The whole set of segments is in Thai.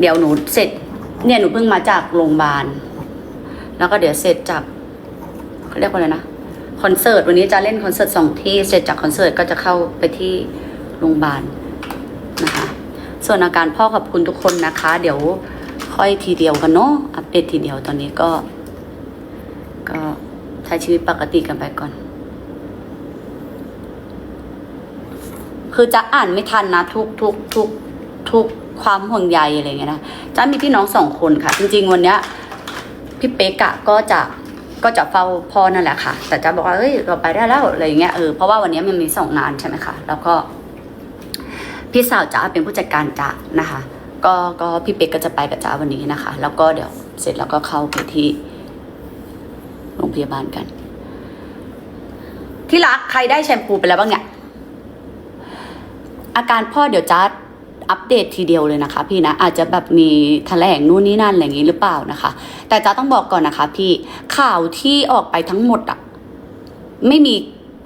เดี๋ยวหนูเสร็จ เนี่ยหนูเพิ่งมาจากโรงพยาบาล แล้วก็เดี๋ยวเสร็จจากเขาเรียกว่าอะไรนะคอนเสิร์ตวันนี้จะเล่นคอนเสิร์ตสองที่เสร็จจากคอนเสิร์ตก็จะเข้าไปที่โรงพยาบาลนะคะ ส่วนอาการพ่อขอบคุณทุกคนนะคะ เดี๋ยวค่อยทีเดียวกันเนาะอัปเดตทีเดียวตอนนี้ก็ ก็ใช้ชีวิตปกติกันไปก่อน คือจะอ่านไม่ทันนะทุกทุกทุกทุก ความห่วงใยอะไรเงี้ยนะจ้ามีพี่น้องสองคนค่ะ จริง ๆ วันเนี้ยพี่เป๊กอะก็จะก็จะเฝ้าพ่อนั่นแหละค่ะ แต่จ้าบอกว่าเฮ้ยเราไปได้แล้วอะไรเงี้ยเออเพราะว่าวันนี้มันมีสองงานใช่ไหมคะแล้วก็ พี่สาวจ้าเป็นผู้จัดการจ้านะคะ ก็ก็พี่เป๊กก็จะไปกับจ้าวันนี้นะคะ แล้วก็เดี๋ยวเสร็จแล้วก็เข้าไปที่โรงพยาบาลกัน ที่รักใครได้แชมพูไปแล้วบ้างเนี่ยอาการพ่อเดี๋ยวจ้า อัปเดตทีเดียวเลยนะคะ พี่นะอาจจะแบบมีแถลงนู่นนี่นั่นอะไรอย่างนี้หรือเปล่านะคะ แต่จ้าต้องบอกก่อนนะคะ พี่ข่าวที่ออกไปทั้งหมดอะไม่มี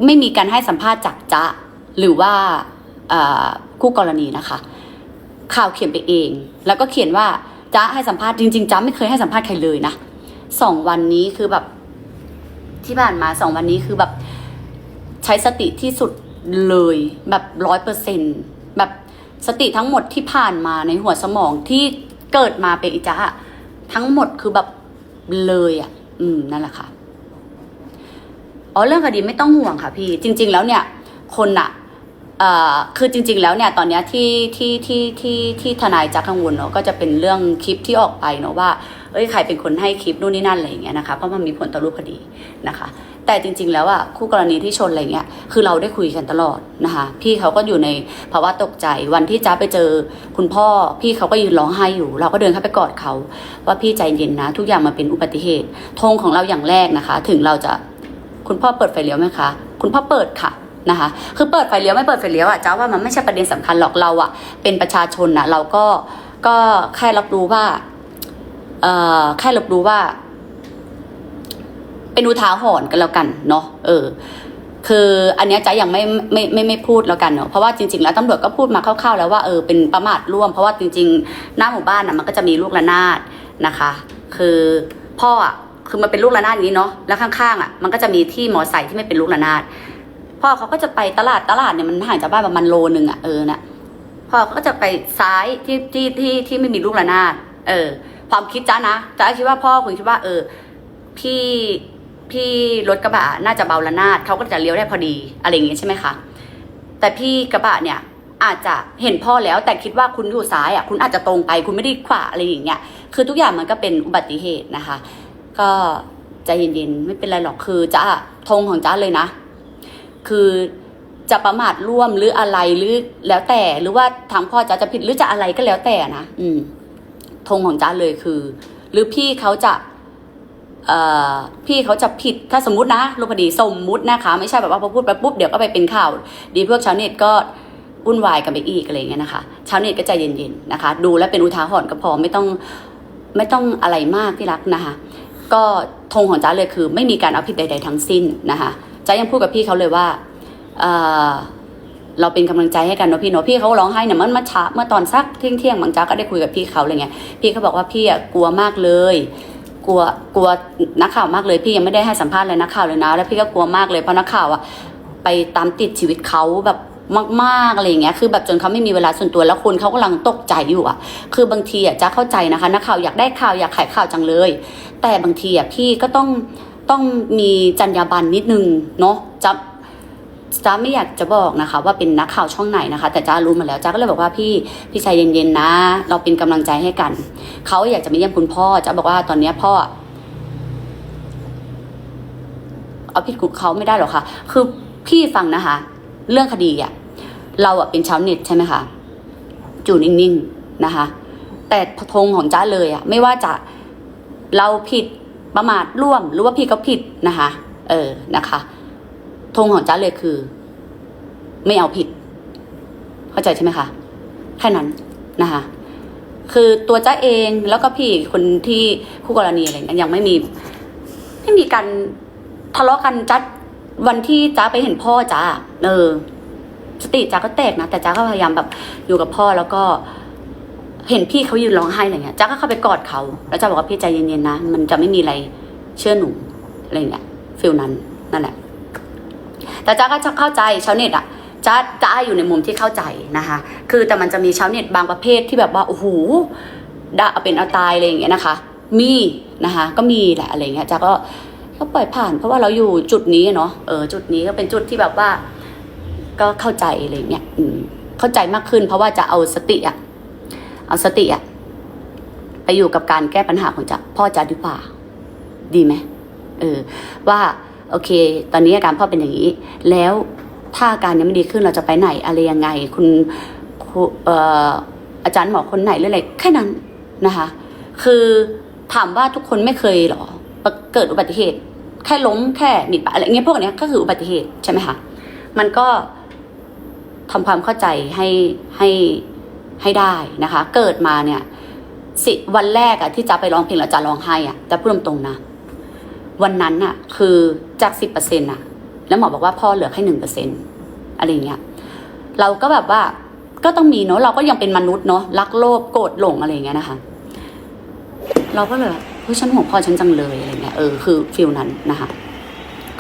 ไม่มีการให้สัมภาษณ์จากจ้าหรือว่าคู่กรณีนะคะ ข่าวเขียนไปเอง แล้วก็เขียนว่าจ้าให้สัมภาษณ์จริงๆจ้าไม่เคยให้สัมภาษณ์ใครเลยนะสองวันนี้คือแบบที่ผ่านมาสองวันนี้คือแบบใช้สติที่สุดเลยแบบร้อยเปอร์เซ็นแบบ สติทั้งหมดที่ผ่านมาในหัวสมองที่เกิดมาเป็นอิจฉาทั้งหมดคือแบบเลยอะ อืมนั่นแหละค่ะอ๋อเรื่องคดีไม่ต้องห่วงค่ะพี่ จริง ๆ แล้วเนี่ย คนอะเอ่อคือจริง ๆ แล้วเนี่ยตอนนี้ที่ที่ที่ที่ที่ทนายจะกังวลเนาะก็จะเป็นเรื่องคลิปที่ออกไปเนาะว่า เอ้ยใครเป็นคนให้คลิปนู่นนี่นั่นอะไรอย่างเงี้ยนะคะเพราะมันมีผลต่อรูปคดีนะคะ แต่จริง ๆ แล้วอะคู่กรณีที่ชนอะไรเงี้ยคือเราได้คุยกันตลอดนะคะพี่เขาก็อยู่ในภาวะตกใจวันที่จ้าไปเจอคุณพ่อพี่เขาก็ยืนร้องไห้อยู่ เราก็เดินเข้าไปกอดเขาว่าพี่ใจเย็นนะ ทุกอย่างมันเป็นอุบัติเหตุธงของเราอย่างแรกนะคะ ถึงเราจะคุณพ่อเปิดไฟเลี้ยวไหมคะ คุณพ่อเปิดค่ะนะคะคือเปิดไฟเลี้ยวไม่เปิดไฟเลี้ยวอะจ้าว่ามันไม่ใช่ประเด็นสำคัญหรอกเราอะเป็นประชาชนอะเราก็ก็แค่รับรู้ว่าเอ่อแค่รับรู้ว่า เป็นอุทาหรณ์กันแล้วกันเนาะเออ คืออันนี้จ๊ะยังไม่ไม่ไม่ไม่พูดแล้วกันเนาะเพราะว่าจริงๆแล้วตำรวจก็พูดมาคร่าวๆ แล้วว่าเออเป็นประมาทร่วม เพราะว่าจริง ๆ หน้าหมู่บ้านอะมันก็จะมีลูกระนาดนะคะ คือพ่ออะคือมันเป็นลูกระนาดอย่างนี้เนาะแล้วข้างๆอะมันก็จะมีที่มอไซค์ที่ไม่เป็นลูกระนาดพ่อเขาก็จะไปตลาดตลาดเนี่ยมันห่างจากบ้านประมาณโลนึงอะเออน่ะพ่อเขาก็จะไปซ้ายที่ที่ที่ที่ไม่มีลูกระนาด เออ ความคิดจ้านะจ้าคิดว่าพ่อคงคิดว่า เออ พี่ พี่รถกระบะน่าจะเบาละนาดเขาก็จะเลี้ยวได้พอดีอะไรอย่างเงี้ยใช่ไหมคะแต่พี่กระบะเนี่ยอาจจะเห็นพ่อแล้วแต่คิดว่าคุณอยู่ซ้ายอะคุณอาจจะตรงไปคุณไม่ได้ขวาอะไรอย่างเงี้ยคือทุกอย่างมันก็เป็นอุบัติเหตุนะคะ ก็ใจเย็นๆไม่เป็นไรหรอกคือจ้าธงของจ้าเลยนะ คือจะประมาทร่วมหรืออะไรหรือแล้วแต่หรือว่าทางพ่อจ้าจะผิดหรือจะอะไรก็แล้วแต่นะอืมธงของจ้าเลยคือ หรือพี่เขาจะ พี่เขาจะผิดถ้าสมมตินะรูปคดีสมมุตินะคะ ไม่ใช่แบบว่าพอพูดไปปุ๊บเดี๋ยวก็ไปเป็นข่าว ดีพวกชาวเน็ตก็วุ่นวายกันไปอีกอะไรเงี้ยนะคะชาวเน็ตก็ใจเย็นๆนะคะ ดูแล้วเป็นอุทาหรณ์ก็พอไม่ต้องไม่ต้องอะไรมากที่รักนะคะ ก็ธงของจ้าเลยคือ ไม่มีการเอาผิดใด ๆ ทั้งสิ้นนะคะจ้ายังพูดกับพี่เขาเลยว่าเเราเป็นกำลังใจให้กันเนาะพี่เนาะพี่เขาร้องไห้เนี่ยเมื่อเมื่อช้าเมื่อตอนสักเที่ยงเที่ยงบางจ้าก็ได้คุยกับพี่เขาอะไรเงี้ยพี่เขาบอกว่าพี่อะกลัวมากเลย กลัวกลัวนักข่าวมากเลยพี่ยังไม่ได้ให้สัมภาษณ์เลยนักข่าวเลยนะ แล้วพี่ก็กลัวมากเลยเพราะนักข่าวอะไปตามติดชีวิตเขาแบบมากๆอะไรอย่างเงี้ยคือแบบจนเขาไม่มีเวลาส่วนตัวแล้วคนเขากำลังตกใจอยู่อะคือบางทีอะจะเข้าใจนะคะนักข่าวอยากได้ข่าวอยากขายข่าวจังเลย แต่บางทีอะพี่ก็ต้องต้องมีจรรยาบรรณนิดนึงเนาะจะ จ้าไม่อยากจะบอกนะคะ ว่าเป็นนักข่าวช่องไหนนะคะ แต่จ้ารู้มาแล้วจ้าก็เลยบอกว่าพี่พี่ใจเย็นๆนะ เราเป็นกำลังใจให้กันเขาอยากจะมาเยี่ยมคุณพ่อจะบอกว่าตอนนี้พ่อเอาผิดกับเขาไม่ได้หรอกค่ะ คือพี่ฟังนะคะ เรื่องคดีอะเราอะเป็นชาวเน็ตใช่ไหมคะอยู่นิ่งๆนะคะ แต่ธงของจ้าเลยอะไม่ว่าจะเราผิดประมาทร่วมหรือว่าพี่เขาผิดนะคะ เออนะคะ ธงของจ้าเลยคือ ไม่เอาผิด เข้าใจใช่ไหมคะแค่นั้นนะคะคือตัวจ้าเองแล้วก็พี่คนที่คู่กรณีอะไรเงี้ยยังไม่มีไม่มีการทะเลาะกันจ้าวันที่จ้าไปเห็นพ่อจ้าเออสติจ้าก็แตกนะแต่จ้าก็พยายามแบบอยู่กับพ่อแล้วก็เห็นพี่เขายืนร้องไห้อะไรเงี้ยจ้าก็เข้าไปกอดเขาแล้วจ้าบอกว่าพี่ใจเย็นๆนะมันจะไม่มีอะไรเชื่อหนูอะไรเงี้ยฟิลนั้นนั่นแหละ แต่จ้าก็จะเข้าใจชาวเน็ตอะจ้าจ้าอยู่ในมุมที่เข้าใจนะคะ คือแต่มันจะมีชาวเน็ตบางประเภทที่แบบว่าโอ้โหด่าเอาเป็นเอาตายอะไรอย่างเงี้ยนะคะ มีนะคะ ก็มีแหละอะไรเงี้ยจ้าก็ก็ปล่อยผ่าน เพราะว่าเราอยู่จุดนี้เนาะเออจุดนี้ก็เป็นจุดที่แบบว่า ก็เข้าใจอะไรเงี้ยอืมเข้าใจมากขึ้น เพราะว่าจะเอาสติอะเอาสติอะไปอยู่กับการแก้ปัญหาของจะพ่อจะดีกว่า ดีไหมเออว่า โอเค ตอนนี้อาการพ่อเป็นอย่างนี้ แล้วถ้าอาการยังไม่ดีขึ้นเราจะไปไหนอะไรยังไง คุณคอาจารย์หมอคนไหนหรืออะไรแค่นั้นนะคะ คือถามว่าทุกคนไม่เคยหรอเกิดอุบัติเหตุ แค่ล้มแค่บิดปะอะไรเงี้ยพวกเนี้ยก็คืออุบัติเหตุใช่ไหมคะมันก็ทำความเข้าใจให้ให้ให้ได้นะคะ เกิดมาเนี่ยสิวันแรกอะที่จะไปร้องเพลงแล้วจะร้องไห้อะจะพูดตรงๆนะ วันนั้นอะคือจากสิบเปอร์เซ็นต์อะแล้วหมอบอกว่าพ่อเหลือแค่หนึ่งเปอร์เซ็นต์อะไรเงี้ยเราก็แบบว่าก็ต้องมีเนาะเราก็ยังเป็นมนุษย์เนาะรักโลภโกรธหลงอะไรเงี้ยนะคะ เราก็เลยเฮ้ยฉันห่วงพ่อฉันจังเลยอะไรเงี้ยเออคือฟิลนั้นนะคะ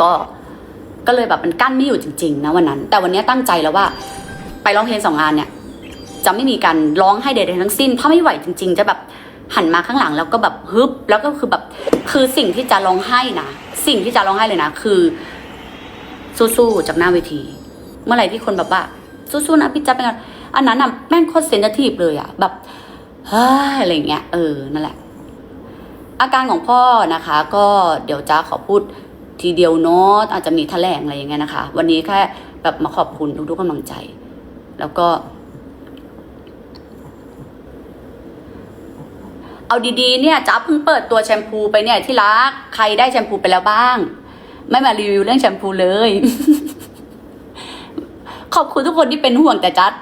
ก็ก็เลยแบบมันกั้นไม่อยู่จริงๆนะวันนั้น แต่วันนี้ตั้งใจแล้วว่า ไปร้องเพลงสองงานเนี่ย จะไม่มีการร้องให้ใดๆทั้งสิ้น ถ้าไม่ไหวจริง ๆ จะแบบ หันมาข้างหลังแล้วก็แบบฮึบ แล้วก็คือแบบคือสิ่งที่จะร้องไห้นะสิ่งที่จะร้องไห้เลยนะคือสู้ๆจากหน้าเวที เมื่อไหร่ที่คนแบบว่าสู้ๆนะพี่จ๊บเป็นไงอันนั้นอะแม่งโคตรเซนซิทีฟเลยอะแบบเฮ้ยอะไรเงี้ยเออนั่นแหละ อาการของพ่อนะคะ ก็เดี๋ยวจ้าขอพูดทีเดียวเนาะอาจจะมีแถลงอะไรอย่างเงี้ยนะคะ วันนี้แค่แบบมาขอบคุณทุกๆกำลังใจ แล้วก็ เอาดีๆเนี่ยจ้าเพิ่งเปิดตัวแชมพูไปเนี่ยที่รักใครได้แชมพูไปแล้วบ้าง ไม่มารีวิวเรื่องแชมพูเลย ขอบคุณทุกคนที่เป็นห่วงแต่จัด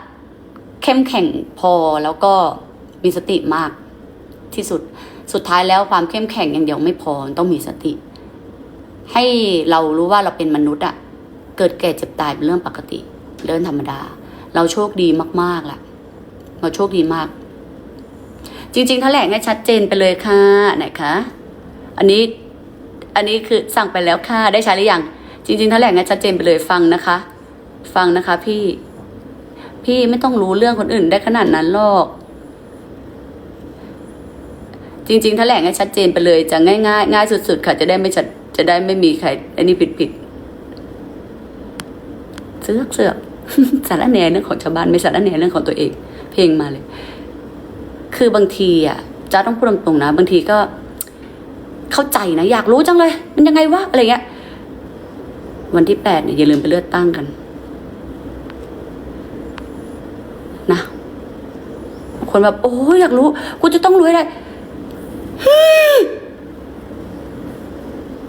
เข้มแข็งพอแล้วก็มีสติมากที่สุดสุดท้ายแล้วความเข้มแข็งอย่างเดียวไม่พอต้องมีสติ ให้เรารู้ว่าเราเป็นมนุษย์อะเกิดแก่เจ็บตายเป็นเรื่องปกติเรื่องธรรมดา เราโชคดีมากๆล่ะ เราโชคดีมาก จริงๆแถลงให้ชัดเจนไปเลยค่ะไหนคะ อันนี้อันนี้คือสั่งไปแล้วค่ะได้ใช้หรือยังจริงๆแถลงให้ชัดเจนไปเลยฟังนะคะ ฟังนะคะ พี่ พี่ไม่ต้องรู้เรื่องคนอื่นได้ขนาดนั้นหรอก จริง ๆ แถลงให้ชัดเจนไปเลยจะง่ายๆง่ายสุด ๆ ค่ะ จะได้ไม่ชัดจะได้ไม่มีใครอันนี้ผิดผิดเสือกเสือกสารแหนเรื่องของชาวบ้านไม่สารแหนเรื่องของตัวเอง เพลงมาเลย คือบางทีอะจ้าต้องพูดตรงๆนะ บางทีก็เข้าใจนะ อยากรู้จังเลย มันยังไงวะอะไรเงี้ย วันที่แปดเนี่ยอย่าลืมไปเลือกตั้งกัน นะคนแบบ โอ้ยอยากรู้กูจะต้องรู้ได้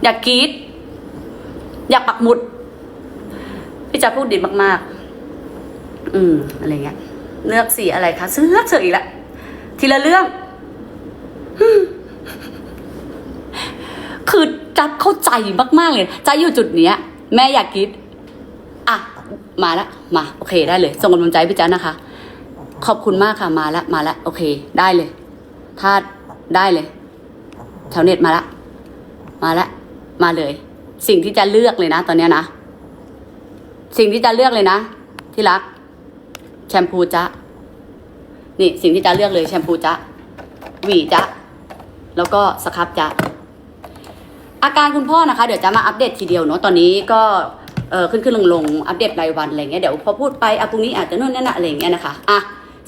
อยากกรีดอยากปักหมุด พี่จะพูดดีมาก ๆ อืม อะไรเงี้ยเลือกสีอะไรคะซื้อเลือกเฉยอีกแล้ว ทีละเรื่อง คือจับเข้าใจมากๆเลยใจอยู่จุดเนี้ย แม่อยากคิด อะ มาละมา โอเคได้เลย ส่งกำลังใจพี่จ๊ะนะคะ ขอบคุณมากค่ะ มาละมาละโอเค ได้เลย ถ้าได้เลยแถวเน็ตมาละ มาละ มาเลย สิ่งที่จะเลือกเลยนะ ตอนเนี้ยนะ สิ่งที่จะเลือกเลยนะ ที่รัก แชมพูจ๊ะ นี่สิ่งที่จะเลือกเลยแชมพูจะหวีจะแล้วก็สครับจะอาการคุณพ่อนะคะ เดี๋ยวจะมาอัปเดตทีเดียวเนาะตอนนี้ก็เออขึ้นขึ้นลงลงอัปเดตรายวันอะไรเงี้ยเดี๋ยวพอพูดไปอะพรุ่งนี้อาจจะนู่นนี่นั่นอะไรเงี้ยนะคะอะ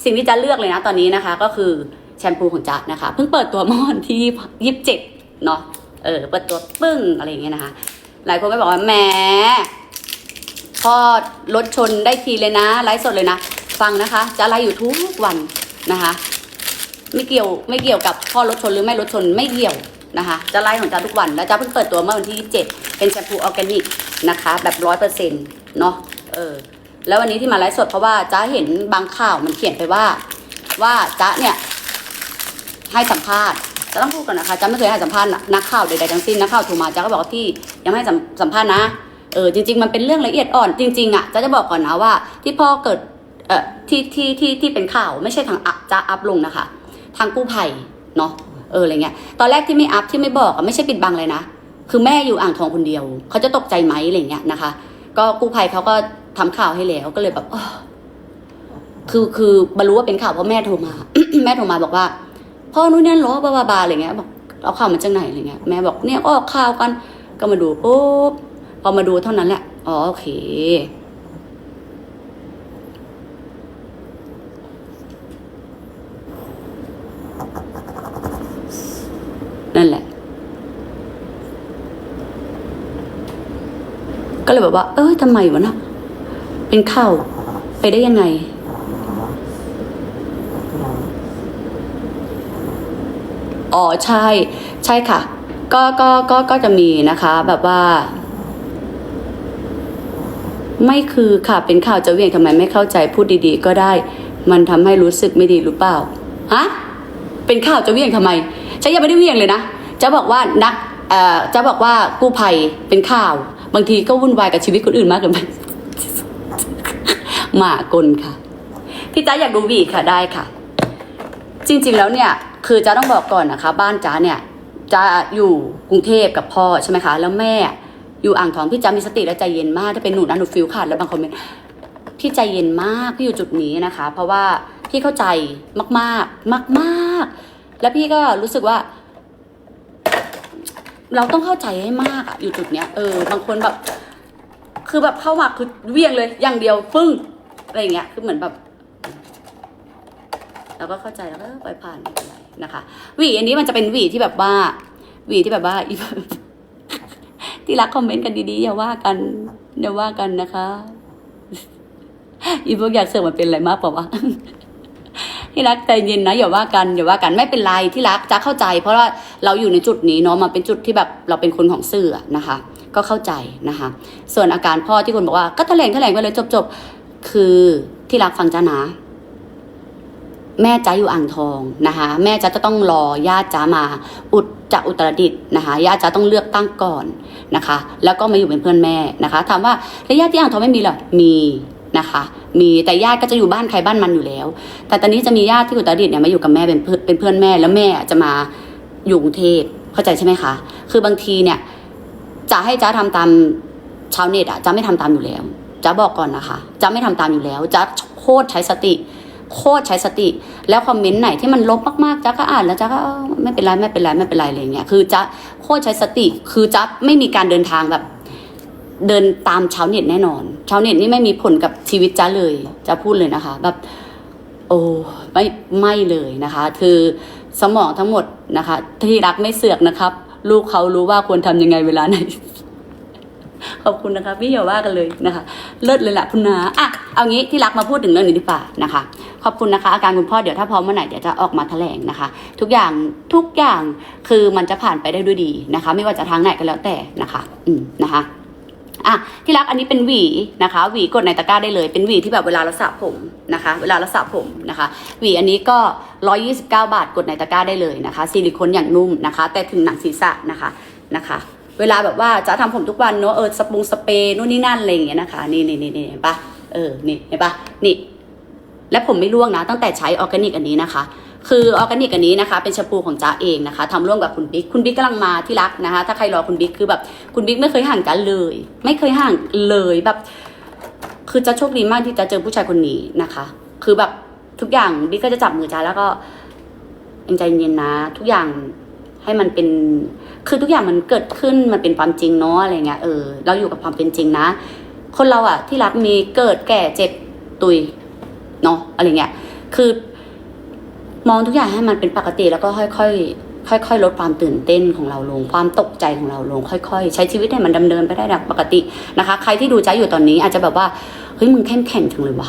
สิ่งที่จะเลือกเลยนะตอนนี้นะคะ ก็คือแชมพูของจ๊ะนะคะเพิ่งเปิดตัวมอนที่ยี่สิบเจ็ดเนาะเออเปิดตัวปึ้งอะไรเงี้ยนะคะ หลายคนก็บอกว่าแหมพ่อรถชนได้ทีเลยนะไลฟ์สดเลยนะ ฟังนะคะ จะไลฟ์อยู่ทุกวัน นะคะ ไม่เกี่ยวไม่เกี่ยวกับพ่อรถชนหรือไม่รถชนไม่เกี่ยวนะคะ จะไล่ของจ้าทุกวันแล้วจ้าเพิ่งเปิดตัวเมื่อวันที่ 27 เป็นแชมพูออร์แกนิกนะคะ แบบร้อยเปอร์เซ็นต์เนาะเออแล้ววันนี้ที่มาไลฟ์สดเพราะว่าจ้าเห็นบางข่าวมันเขียนไปว่า ว่าจ้าเนี่ยให้สัมภาษณ์จะต้องพูดก่อนนะคะจ้าไม่เคยให้สัมภาษณ์นักข่าวใดๆทั้งสิ้นนักข่าวโทรมาจ้าก็บอกว่าพี่ยังไม่ให้สัมภาษณ์นะเออจริง ๆ มันเป็นเรื่องละเอียดอ่อนจริงๆอะจ้าจะบอกก่อนนะว่า ที่พ่อเกิด เอ่อที่ที่ที่ที่เป็นข่าวไม่ใช่ทางอัพจ้าอัพลงนะคะ ทางกู้ภัยเนาะเอออะไรเงี้ยตอนแรกที่ไม่อัพที่ไม่บอกไม่ใช่ปิดบังเลยนะคือแม่อยู่อ่างทองคนเดียวเขาจะตกใจไหมอะไรเงี้ยนะคะ ก็กู้ภัยเขาก็ทำข่าวให้แล้วก็เลยแบบคือคือบรรลุว่าเป็นข่าวเพราะแม่โทรมา แม่โทรมาบอกว่า พ่อนู้นนี่ยเหรอบาบาบาอะไรเงี้ยบอกเอาข่าวมาจากไหนอะไรเงี้ยแม่บอกเนี่ยออกข่าวกันก็มาดูปุ๊บพอมาดูเท่านั้นแหละอ๋อโอเค นั่นแหละ ก็เลยแบบว่า เอ้ยทำไมวะนะเป็นข่าวไปได้ยังไง อ๋อใช่ ใช่ค่ะ ก็ก็ก็ก็จะมีนะคะ แบบว่า ไม่คือค่ะเป็นข่าวจะเวียงทำไมไม่เข้าใจพูดดีๆ ก็ได้ มันทำให้รู้สึกไม่ดีหรือเปล่าฮะเป็นข่าวจะเวียงทำไม ฉันยังไม่ได้เวียงเลยนะจะบอกว่านักเอ่อจะบอกว่ากู้ภัยเป็นข่าว บางทีก็วุ่นวายกับชีวิตคนอื่นมากเกินไปหมากลค่ะ พี่จ้าอยากดูวีค่ะได้ค่ะ จริงๆแล้วเนี่ย คือจ้าต้องบอกก่อนนะคะ บ้านจ้าเนี่ยจ้าอยู่กรุงเทพกับพ่อใช่ไหมคะ แล้วแม่อยู่อ่างทองพี่จ้ามีสติและใจเย็นมากถ้าเป็นหนูนะหนูฟิลขาดแล้วบางคอมเมนต์พี่ใจเย็นมากพี่อยู่จุดนี้นะคะ เพราะว่าพี่เข้าใจมากๆมากๆ แล้วพี่ก็รู้สึกว่า เราต้องเข้าใจให้มากอะอยู่จุดเนี้ยเออบางคนแบบ คือแบบเข้ามาคือเวียงเลย อย่างเดียวฟึ้งอะไรอย่างเงี้ยคือเหมือนแบบเราก็เข้าใจแล้วก็ปล่อยผ่านไม่เป็นไรนะคะหวีอันนี้มันจะเป็นหวีที่แบบว่าหวีที่แบบว่าอีที่รักคอมเมนต์กันดีๆอย่าว่ากันอย่าว่ากันนะคะอีพวกอยากเสิร์ฟมันเป็นอะไรมากเปล่าวะ ที่รักใจเย็นนะอย่าว่ากันอย่าว่ากันไม่เป็นไรที่รักจะเข้าใจ เพราะว่าเราอยู่ในจุดนี้เนาะมันเป็นจุดที่แบบเราเป็นคนของสื่อนะคะ ก็เข้าใจนะคะ ส่วนอาการพ่อที่คนบอกว่าก็แถลงแถลงไปเลยจบๆคือที่รักฟังจ้านะแม่จ้าอยู่อ่างทองนะคะ แม่จ้าจะต้องรอญาติจ้ามา อุดจากอุตรดิตนะคะญาติจ้าต้องเลือกตั้งก่อนนะคะ แล้วก็มาอยู่เป็นเพื่อนแม่นะคะถามว่าแล้วญาติที่อ่างทองไม่มีหรอมี นะคะ มีแต่ญาติก็จะอยู่บ้านใครบ้านมันอยู่แล้ว แต่ตอนนี้จะมีญาติที่อุตรดิตถ์เนี่ยมาอยู่กับแม่เป็นเพื่อนเป็นเพื่อนแม่แล้วแม่จะมาอยู่กรุงเทพเข้าใจใช่ไหมคะ คือบางทีเนี่ยจะให้จ้าทำตามชาวเน็ตอะจ้าไม่ทำตามอยู่แล้วจ้าบอกก่อนนะคะจ้าไม่ทำตามอยู่แล้วจ้าโคตรใช้สติโคตรใช้สติ แล้วคอมเมนต์ไหนที่มันลบมากๆจ้าก็อ่านแล้วจ้าก็ไม่เป็นไรไม่เป็นไรไม่เป็นไรอะไรเงี้ยคือจ้าโคตรใช้สติ คือจ้าไม่มีการเดินทางแบบ เดินตามชาวเน็ตแน่นอน ชาวเน็ตนี่ไม่มีผลกับ ชีวิตจ้าเลยจะพูดเลยนะคะ แบบ โอ้ไม่ไม่เลยนะคะ คือสมองทั้งหมดนะคะ ที่รักไม่เสือกนะครับ ลูกเขารู้ว่าควรทำยังไงเวลาไหนขอบคุณนะคะพี่อย่าว่ากันเลยนะคะ เลิศเลยแหละคุณนาอะเอางี้ที่รักมาพูดถึงเรื่องนี้ดีกว่านะคะ ขอบคุณนะคะ อาการคุณพ่อเดี๋ยวถ้าพร้อมเมื่อไหร่เดี๋ยวจะออกมาแถลงนะคะ ทุกอย่างทุกอย่างคือมันจะผ่านไปได้ด้วยดีนะคะ ไม่ว่าจะทางไหนก็แล้วแต่นะคะ อืมนะคะ อะที่รักอันนี้เป็นหวีนะคะ หวีกดในตะกร้าได้เลย เป็นหวีที่แบบเวลาเราสระผมนะคะ เวลาเราสระผมนะคะ หวีอันนี้ก็ 129 บาทกดในตะกร้าได้เลยนะคะซิลิโคนอย่างนุ่มนะคะ แต่ถึงหนังศีรษะนะคะนะคะ เวลาแบบว่าจะทำผมทุกวันเนอะเออสปรุงสเปรย์นู่นนี่นั่นอะไรอย่างเงี้ยนะคะ นี่นี่นี่นี่เห็นปะเออนี่เห็นปะนี่ และผมไม่ร่วงนะ ตั้งแต่ใช้ออร์แกนิกอันนี้นะคะ คือออร์แกนิกอันนี้นะคะ เป็นแชมพูของจ้าเองนะคะทำร่วมกับคุณบิ๊กคุณบิ๊กกำลังมาที่รักนะคะ ถ้าใครรอคุณบิ๊กคือแบบคุณบิ๊กไม่เคยห่างกันเลย ไม่เคยห่างเลยแบบ คือจะโชคดีมากที่จะเจอผู้ชายคนนี้นะคะ คือแบบทุกอย่างบิ๊กก็จะจับมือจ้าแล้วก็ใจเย็นนะ ทุกอย่างให้มันเป็นคือทุกอย่างมันเกิดขึ้นมันเป็นความจริงเนาะอะไรเงี้ยเออเราอยู่กับความเป็นจริงนะ คนเราอะที่รักมีเกิดแก่เจ็บตุยเนาะอะไรเงี้ยคือ มองทุกอย่างให้มันเป็นปกติแล้วก็ค่อยๆค่อยๆ ลดความตื่นเต้นของเราลง ความตกใจของเราลง ค่อยๆ ใช้ชีวิตให้มันดำเนินไปได้ดังปกตินะคะ ใครที่ดูใจอยู่ตอนนี้อาจจะแบบว่าเฮ้ยมึงเข้มแข็งจังเลยวะ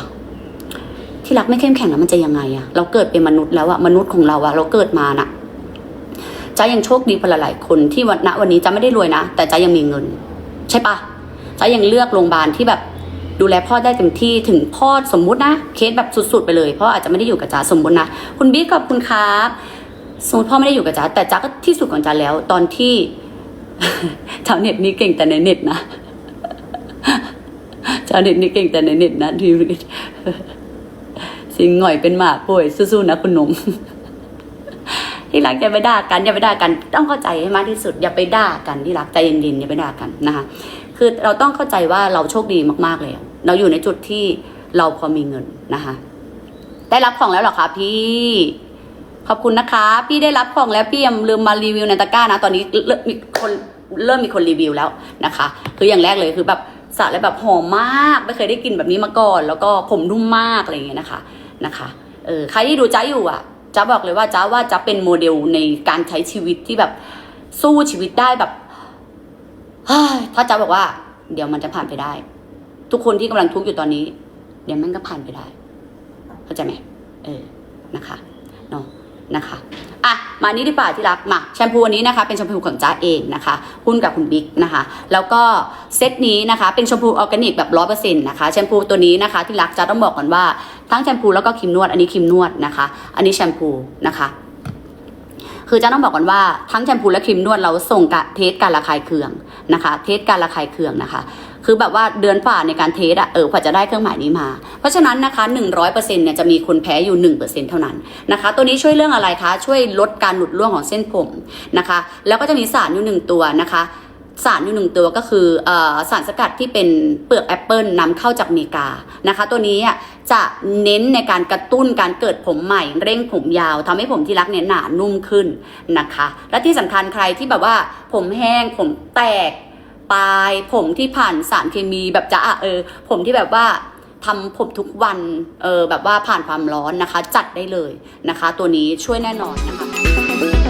ที่รักไม่เข้มแข็งแล้วมันจะยังไงอะเราเกิดเป็นมนุษย์แล้วอะมนุษย์ของเราอะเราเกิดมาน่ะจ้ายังโชคดีกว่าหลายคนที่วันณวันนี้จ้าไม่ได้รวยนะแต่ใจยังมีเงิน ใช่ปะใจยังเลือกโรงพยาบาลที่แบบ ดูแลพ่อได้เต็มที่ถึงพ่อสมมุตินะ เคสแบบสุดๆไปเลยพราะอาจจะไม่ได้อยู่กับจ๋าสมมุตินะ คุณบิ๊กขอบคุณครับสมมติพ่อไม่ได้อยู่กับจ๋าแต่จ๋าก็ที่สุดของจ๋าแล้ว ตอนที่ชาวเน็ตนี่เก่งแต่ในเน็ตนะชาวเน็ตนี่เก่งแต่ในเน็ตนะที่สิงหน่อยเป็นหมาป่วยสู้ๆนะคุณหนมที่รักอย่าไปด่ากันอย่าไปด่ากันต้องเข้าใจให้มากที่สุดอย่าไปด่ากันที่รักใจเย็นๆอย่าไปด่ากันนะคะ คือเราต้องเข้าใจว่าเราโชคดีมากๆแล้วเราอยู่ในจุดที่เราพอมีเงินนะคะ ได้รับของแล้วหรอคะพี่ ขอบคุณนะคะ พี่ได้รับของแล้วพี่ยังลืมมารีวิวในตะกร้านะ ตอนนี้เริ่มมีคนเริ่มมีคนรีวิวแล้วนะคะ คืออย่างแรกเลยคือแบบสระแล้วแบบหอมมากไม่เคยได้กลินแบบนี้มาก่อน แล้วก็ผมนุ่มมากอะไรอย่างเงี้ยนะคะนะคะเออใครที่ดูจ้าอยู่อะจ้าบอกเลยว่าจ้าว่าจ้าเป็นโมเดลในการใช้ชีวิตที่แบบสู้ชีวิตได้แบบ เฮ้ยถ้าจ้าบอกว่า เดี๋ยวมันจะผ่านไปได้ ทุกคนที่กำลังทุกข์อยู่ตอนนี้ เดี๋ยวมันก็ผ่านไปได้ เข้าใจไหมเออนะคะเนาะนะคะอะมานี้ดีกว่าที่รักมาแชมพูอันนี้นะคะ เป็นแชมพูของจ้าเองนะคะหุ้นกับคุณบิ๊กนะคะ แล้วก็เซตนี้นะคะ เป็นแชมพูออร์แกนิกแบบร้อยเปอร์เซ็นต์นะคะแชมพูตัวนี้นะคะ ที่รักจ้าต้องบอกก่อนว่าทั้งแชมพูแล้วก็ครีมนวดอันนี้ครีมนวดนะคะ อันนี้แชมพูนะคะ คือจะต้องบอกก่อนว่าทั้งแชมพูและครีมนวดเราส่งกะเทสการระคายเคืองนะคะ เทสการระคายเคืองนะคะ คือแบบว่าเดือนฝ่าในการเทสอะเออกว่าจะได้เครื่องหมายนี้มา เพราะฉะนั้นนะคะ 100%เนี่ยจะมีคนแพ้อยู่ 1%เท่านั้นนะคะ ตัวนี้ช่วยเรื่องอะไรคะ ช่วยลดการหลุดร่วงของเส้นผมนะคะ แล้วก็จะมีสารอยู่หนึ่งตัวนะคะ สารอยู่หนึ่งตัวก็คือออสารสกัดที่เป็นเปลือกแอปเปิลนำเข้าจากอเมริกานะคะ ตัวนี้จะเน้นในการกระตุ้นการเกิดผมใหม่ เร่งผมยาวทำให้ผมที่รักเนี่ยหนานุ่มขึ้นนะคะ และที่สำคัญใครที่แบบว่าผมแห้งผมแตกปลายผมที่ผ่านสารเคมีแบบจะอะเออ ผมที่แบบว่าทำผมทุกวันเออแบบว่าผ่านความร้อนนะคะ จัดได้เลยนะคะ ตัวนี้ช่วยแน่นอนนะคะ